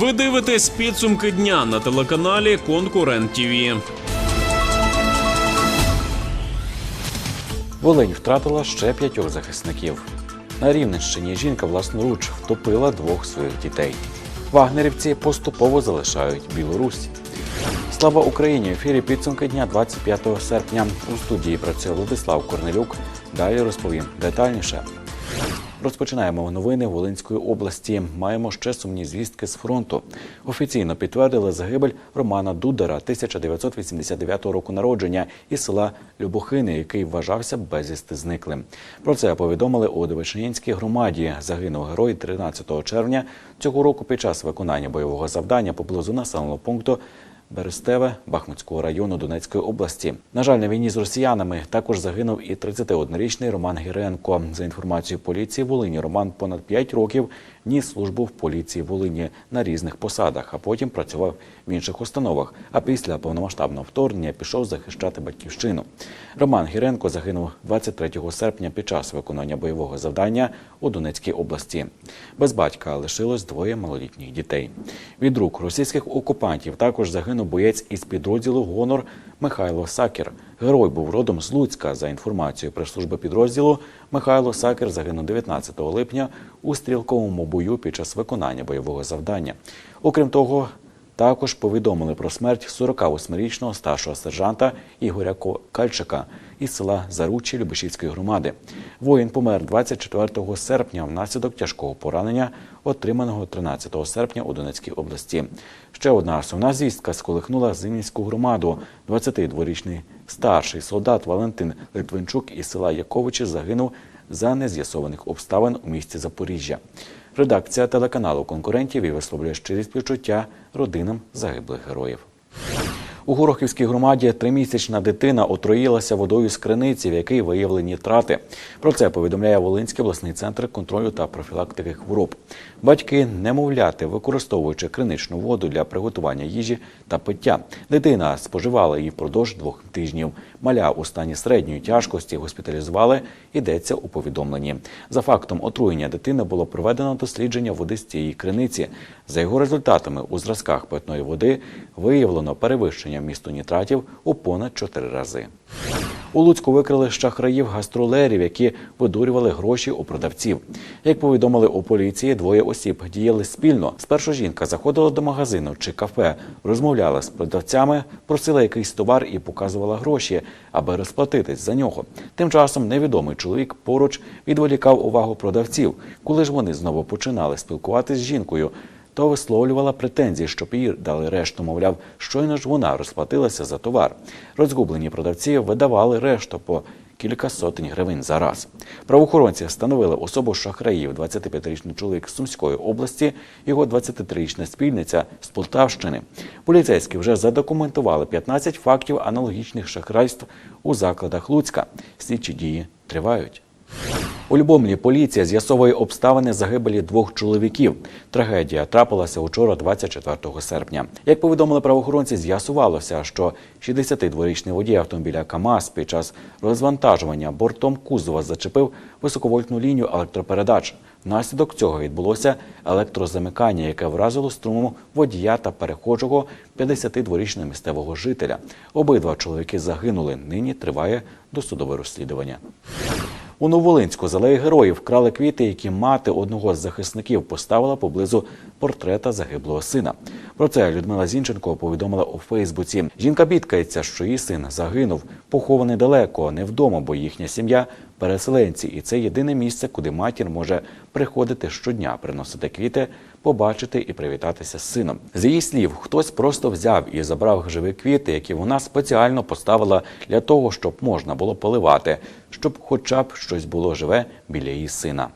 Ви дивитесь підсумки дня на телеканалі Конкурент ТІВІ. Волинь втратила ще п'ятьох захисників. На Рівненщині жінка власноруч втопила двох своїх дітей. Вагнерівці поступово залишають Білорусь. Слава Україні! В ефірі підсумки дня 25 серпня. У студії працює Владислав Корнелюк. Далі розповім детальніше. Розпочинаємо новини Волинської області. Маємо ще сумні звістки з фронту. Офіційно підтвердили загибель Романа Дудера 1989 року народження із села Любохини, який вважався безвісти зниклим. Про це повідомили у Довишнянській громаді. Загинув герой 13 червня цього року під час виконання бойового завдання поблизу населеного пункту Берестеве Бахмутського району Донецької області. На жаль, на війні з росіянами також загинув і 31-річний Роман Гіренко. За інформацією поліції Волині, Роман понад 5 років ніс службу в поліції Волині на різних посадах, а потім працював в інших установах. А після повномасштабного вторгнення пішов захищати батьківщину. Роман Гіренко загинув 23 серпня під час виконання бойового завдання у Донецькій області. Без батька лишилось двоє малолітніх дітей. Від рук російських окупантів також загинув боєць із підрозділу Гонор Михайло Сакер. Герой був родом з Луцька. За інформацією прес-служби підрозділу, Михайло Сакер загинув 19 липня у стрілковому бою під час виконання бойового завдання. Окрім того, також повідомили про смерть 48-річного старшого сержанта Ігоря Кальчика із села Заручі Любешівської громади. Воїн помер 24 серпня внаслідок тяжкого поранення, отриманого 13 серпня у Донецькій області. Ще одна сумна звістка сколихнула Зимівську громаду. 22-річний старший солдат Валентин Литвинчук із села Яковичі загинув за нез'ясованих обставин у місті Запоріжжя. Редакція телеканалу конкурентів і висловлює щирі співчуття родинам загиблих героїв. У Горохівській громаді тримісячна дитина отруїлася водою з криниці, в якій виявлені трати. Про це повідомляє Волинський обласний центр контролю та профілактики хвороб. Батьки немовляти, використовуючи криничну воду для приготування їжі та пиття. Дитина споживала її впродовж двох тижнів. Маля у стані середньої тяжкості госпіталізували. Йдеться у повідомленні. За фактом отруєння дитини було проведено дослідження води з цієї криниці. За його результатами у зразках питної води виявлено перевищення вмісту нітратів у понад 4 рази. У Луцьку викрили шахраїв гастролерів, які видурювали гроші у продавців. Як повідомили у поліції, двоє осіб діяли спільно. Спершу жінка заходила до магазину чи кафе, розмовляла з продавцями, просила якийсь товар і показувала гроші, аби розплатитись за нього. Тим часом невідомий чоловік поруч відволікав увагу продавців. Коли ж вони знову починали спілкуватись з жінкою, то висловлювала претензії, щоб їй дали решту. Мовляв, щойно ж вона розплатилася за товар. Розгублені продавці видавали решту по кілька сотень гривень за раз. Правоохоронці встановили особу шахраїв 25-річний чоловік з Сумської області, його 23-річна спільниця з Полтавщини. Поліцейські вже задокументували 15 фактів аналогічних шахрайств у закладах Луцька. Слідчі дії тривають. У Любомлі поліція з'ясовує обставини загибелі двох чоловіків. Трагедія трапилася учора, 24 серпня. Як повідомили правоохоронці, з'ясувалося, що 62-річний водій автомобіля КАМАЗ під час розвантажування бортом кузова зачепив високовольтну лінію електропередач. Внаслідок цього відбулося електрозамикання, яке вразило струмом водія та перехожого 52-річного місцевого жителя. Обидва чоловіки загинули. Нині триває досудове розслідування. У Новолинську з героїв вкрали квіти, які мати одного з захисників поставила поблизу портрета загиблого сина. Про це Людмила Зінченко повідомила у Фейсбуці. Жінка бідкається, що її син загинув, похований далеко, не вдома, бо їхня сім'я переселенці, і це єдине місце, куди матір може приходити щодня, приносити квіти, побачити і привітатися з сином. З її слів, хтось просто взяв і забрав живі квіти, які вона спеціально поставила для того, щоб можна було поливати, щоб хоча б щось було живе біля її сина.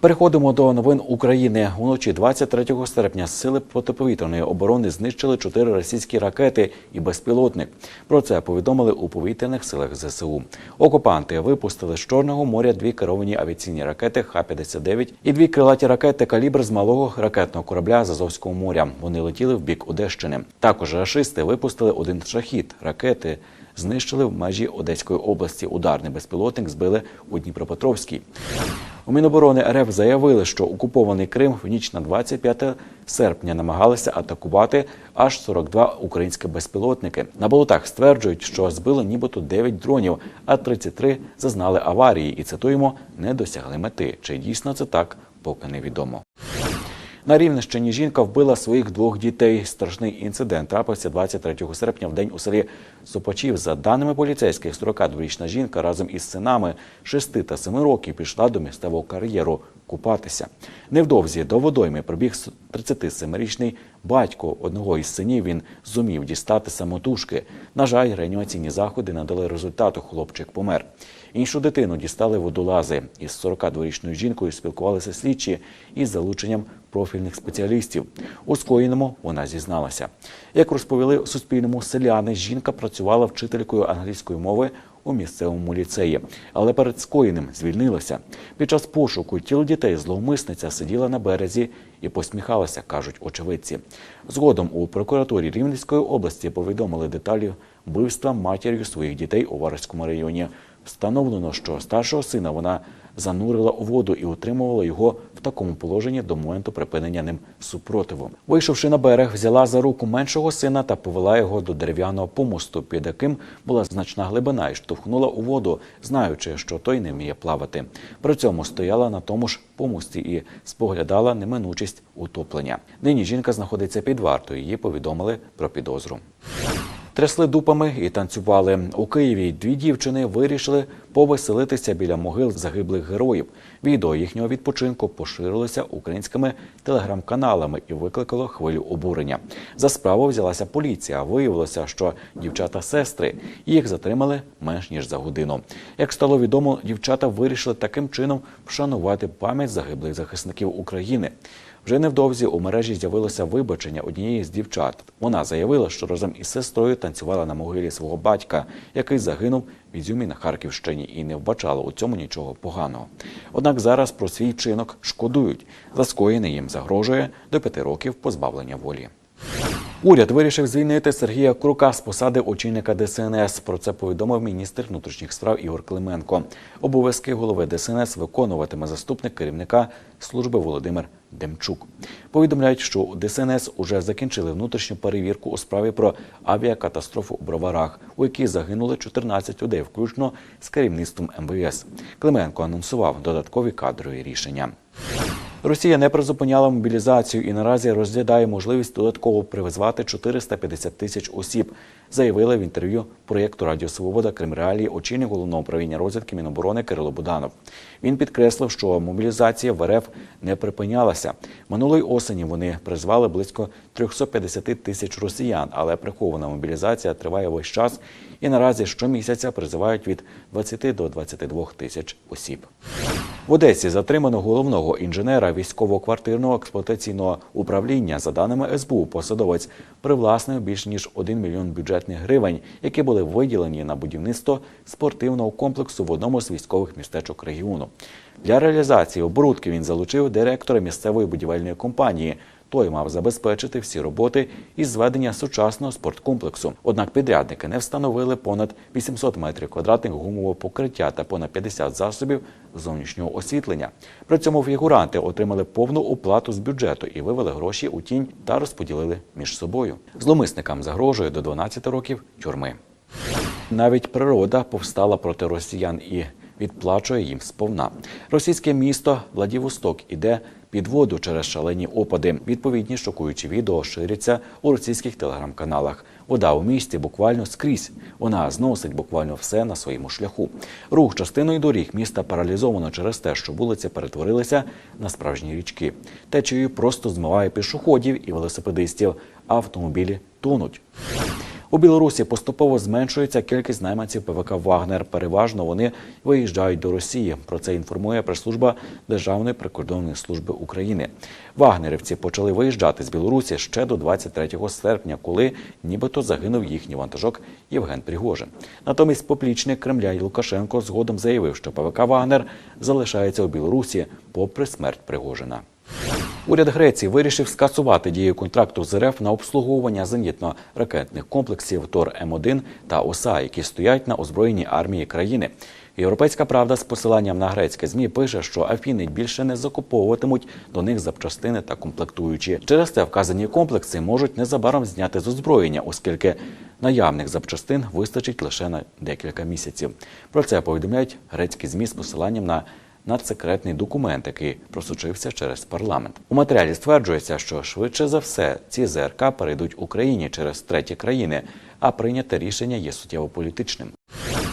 Переходимо до новин України. Уночі 23 серпня сили протиповітряної оборони знищили чотири російські ракети і безпілотник. Про це повідомили у повітряних силах ЗСУ. Окупанти випустили з Чорного моря дві керовані авіаційні ракети Х-59 і дві крилаті ракети калібр з малого ракетного корабля з Азовського моря. Вони летіли в бік Одещини. Також рашисти випустили один шахід ракети знищили в межі Одеської області. Ударний безпілотник збили у Дніпропетровській. У Міноборони РФ заявили, що окупований Крим в ніч на 25 серпня намагалися атакувати аж 42 українські безпілотники. На болотах стверджують, що збили нібито 9 дронів, а 33 зазнали аварії і цитуємо не досягли мети. Чи дійсно це так, поки невідомо. На Рівненщині жінка вбила своїх двох дітей. Страшний інцидент трапився 23 серпня в день у селі Сопачів. За даними поліцейських, 42-річна жінка разом із синами 6 та 7 років пішла до місцевого кар'єру купатися. Невдовзі до водойми прибіг 37-річний батько одного із синів. Він зумів дістати самотужки. На жаль, реанімаційні заходи надали результату. Хлопчик помер. Іншу дитину дістали водолази. Із 42-річною жінкою спілкувалися слідчі із залученням профільних спеціалістів. У скоєному вона зізналася. Як розповіли Суспільному селяни, жінка працювала вчителькою англійської мови у місцевому ліцеї, але перед скоєним звільнилася. Під час пошуку тіл дітей зловмисниця сиділа на березі і посміхалася, кажуть очевидці. Згодом у прокуратурі Рівненської області повідомили деталі вбивства матір'ю своїх дітей у Варському районі. Встановлено, що старшого сина вона занурила у воду і утримувала його в такому положенні до моменту припинення ним супротиву. Вийшовши на берег, взяла за руку меншого сина та повела його до дерев'яного помосту, під яким була значна глибина, і штовхнула у воду, знаючи, що той не вміє плавати. При цьому стояла на тому ж помості і споглядала неминучість утоплення. Нині жінка знаходиться під вартою. Її повідомили про підозру. Трясли дупами і танцювали. У Києві дві дівчини вирішили повеселитися біля могил загиблих героїв. Відео їхнього відпочинку поширилося українськими телеграм-каналами і викликало хвилю обурення. За справу взялася поліція. Виявилося, що дівчата-сестри їх затримали менш ніж за годину. Як стало відомо, дівчата вирішили таким чином вшанувати пам'ять загиблих захисників України. Вже невдовзі у мережі з'явилося вибачення однієї з дівчат. Вона заявила, що разом із сестрою танцювала на могилі свого батька, який загинув в Ізюмі на Харківщині, і не вбачала у цьому нічого поганого. Однак зараз про свій чинок шкодують. За скоєне їм загрожує до п'яти років позбавлення волі. Уряд вирішив звільнити Сергія Крука з посади очільника ДСНС. Про це повідомив міністр внутрішніх справ Ігор Клименко. Обов'язки голови ДСНС виконуватиме заступник керівника служби Володимир Демчук. Повідомляють, що ДСНС уже закінчили внутрішню перевірку у справі про авіакатастрофу у Броварах, у якій загинули 14 людей, включно з керівництвом МВС. Клименко анонсував додаткові кадрові рішення. Росія не призупиняла мобілізацію і наразі розглядає можливість додатково привезти 450 тисяч осіб, заявили в інтерв'ю проєкту Радіо Свобода Кримреалії очільник головного управління розвідки Міноборони Кирило Буданов. Він підкреслив, що мобілізація в РФ не припинялася. Минулої осені вони призвали близько 350 тисяч росіян, але прихована мобілізація триває весь час і наразі щомісяця призивають від 20 до 22 тисяч осіб. В Одесі затримано головного інженера військово-квартирного експлуатаційного управління. За даними СБУ, посадовець привласнив більш ніж 1 мільйон бюджетних гривень, які були виділені на будівництво спортивного комплексу в одному з військових містечок регіону. Для реалізації оборудки він залучив директора місцевої будівельної компанії. Той мав забезпечити всі роботи із зведення сучасного спорткомплексу. Однак підрядники не встановили понад 800 метрів квадратних гумового покриття та понад 50 засобів зовнішнього освітлення. При цьому фігуранти отримали повну оплату з бюджету і вивели гроші у тінь та розподілили між собою. Зломисникам загрожує до 12 років тюрми. Навіть природа повстала проти росіян і відплачує їм сповна. Російське місто Владивосток іде під воду через шалені опади. Відповідні шокуючі відео ширяться у російських телеграм-каналах. Вода у місті буквально скрізь. Вона зносить буквально все на своєму шляху. Рух частиною доріг міста паралізовано через те, що вулиці перетворилися на справжні річки. Течією просто змиває пішоходів і велосипедистів, автомобілі тонуть. У Білорусі поступово зменшується кількість найманців ПВК Вагнер. Переважно вони виїжджають до Росії. Про це інформує прес-служба Державної прикордонної служби України. Вагнерівці почали виїжджати з Білорусі ще до 23 серпня, коли нібито загинув їхній вантажок Євген Пригожин. Натомість поплічник Кремля і Лукашенко згодом заявив, що ПВК Вагнер залишається у Білорусі попри смерть Пригожина. Уряд Греції вирішив скасувати дію контракту з РФ на обслуговування зенітно-ракетних комплексів Тор М1 та ОСА, які стоять на озброєній армії країни. Європейська правда з посиланням на грецьке змі пише, що Афіни більше не закуповуватимуть до них запчастини та комплектуючі. Через це вказані комплекси можуть незабаром зняти з озброєння, оскільки наявних запчастин вистачить лише на декілька місяців. Про це повідомляють грецькі змі з посиланням на надсекретний документ, який просочився через парламент. У матеріалі стверджується, що швидше за все ці ЗРК перейдуть Україні через треті країни, а прийняте рішення є суттєво політичним.